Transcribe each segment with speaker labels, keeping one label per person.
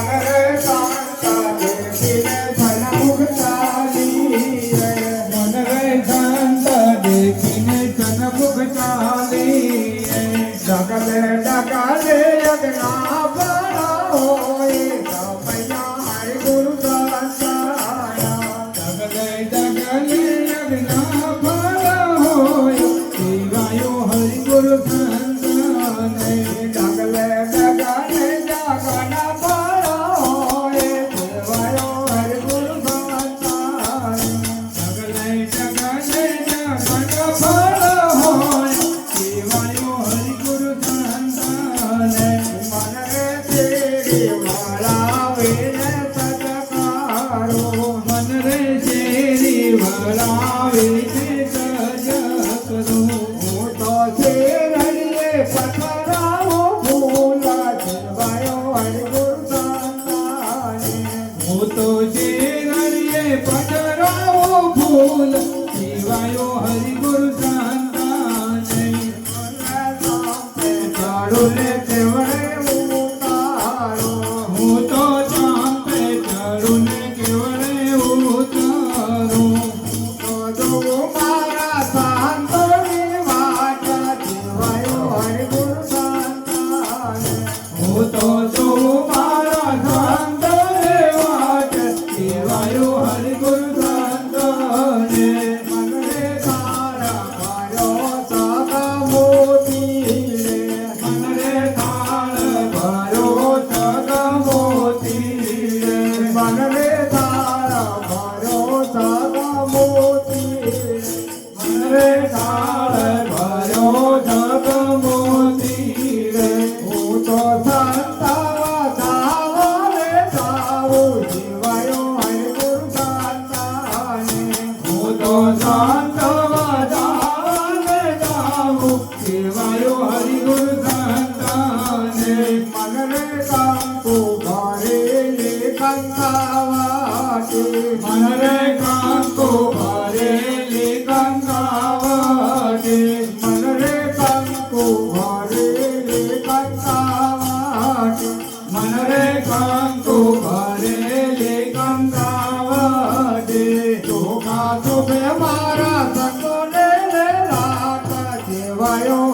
Speaker 1: Hare Krishna. separar. my own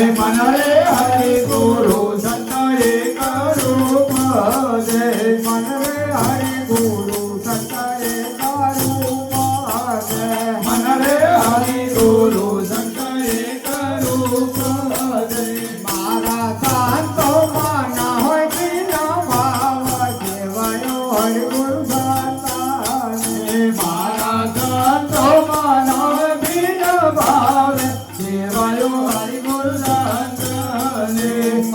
Speaker 2: મન રે
Speaker 1: હરિ ગુરુ.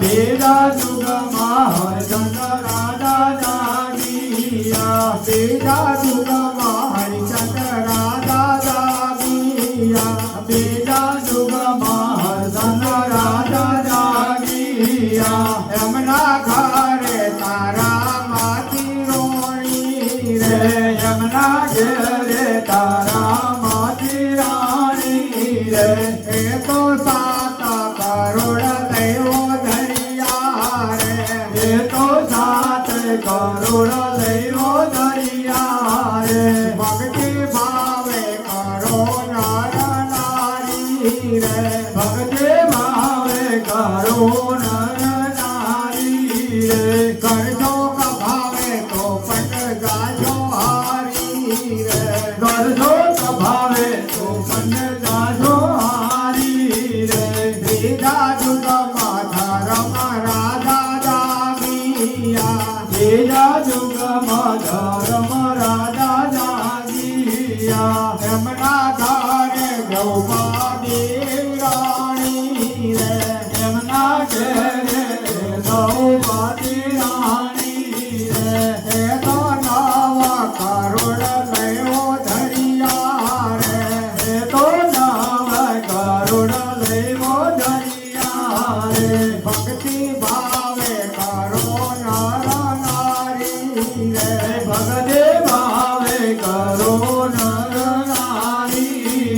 Speaker 2: બેડા સુગમ
Speaker 1: भगत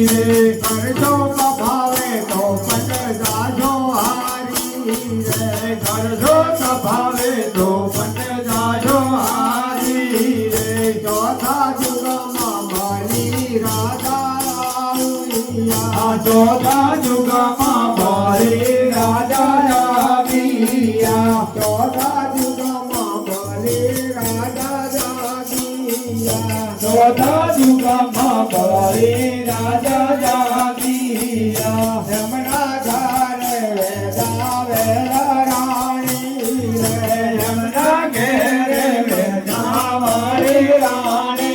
Speaker 1: રે કરજો કભાવે તો
Speaker 2: પટ જાજો હારી રે
Speaker 1: કરજો કભાવે તો
Speaker 2: પટ જાજો હારી રે
Speaker 1: ચોથા જુગમાં
Speaker 2: મારી રાધા રામિયા
Speaker 1: ચોથા જુગમાં મારી રાધા રામિયા
Speaker 2: ચોથા જુગમાં મારી રાધા રામિયા
Speaker 1: ચોથા જુગમાં
Speaker 2: મારી
Speaker 1: પ્રાણ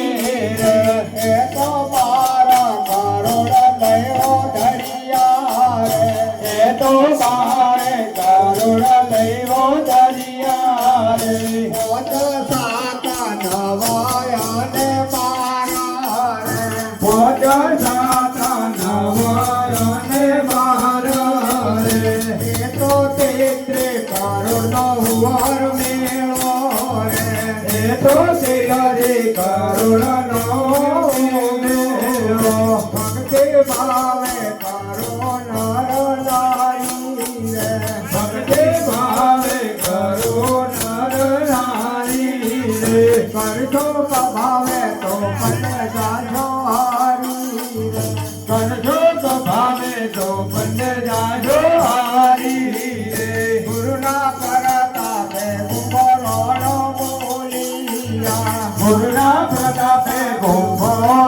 Speaker 1: ભાવે કરો નર નારી રે
Speaker 2: ભગતે ભાવે કરો નર નારી રે
Speaker 1: કરજો ભાવે તો પન જાજો હારી રે
Speaker 2: કરજો ભાવે તો પન જાજો હારી રે
Speaker 1: ગુરુના કરતા બે ગુબરો બોલિયા ગુરુના પ્રતાપે
Speaker 2: ગુબરો